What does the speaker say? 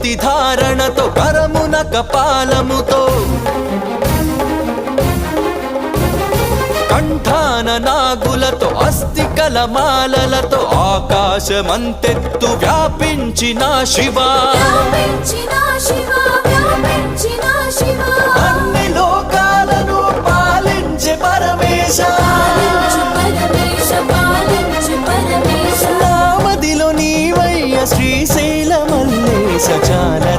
విభూతి ధారణతో కరమున కపాలముతో. కంఠాన నాగులతో అస్థికల మాలలతో ఆకాశమంతెత్తు వ్యాపించిన శివా. అన్ని లోకాలను పాలించే పరమేశ. నామదిలో నీవయ్య శ్రీశైల सजाना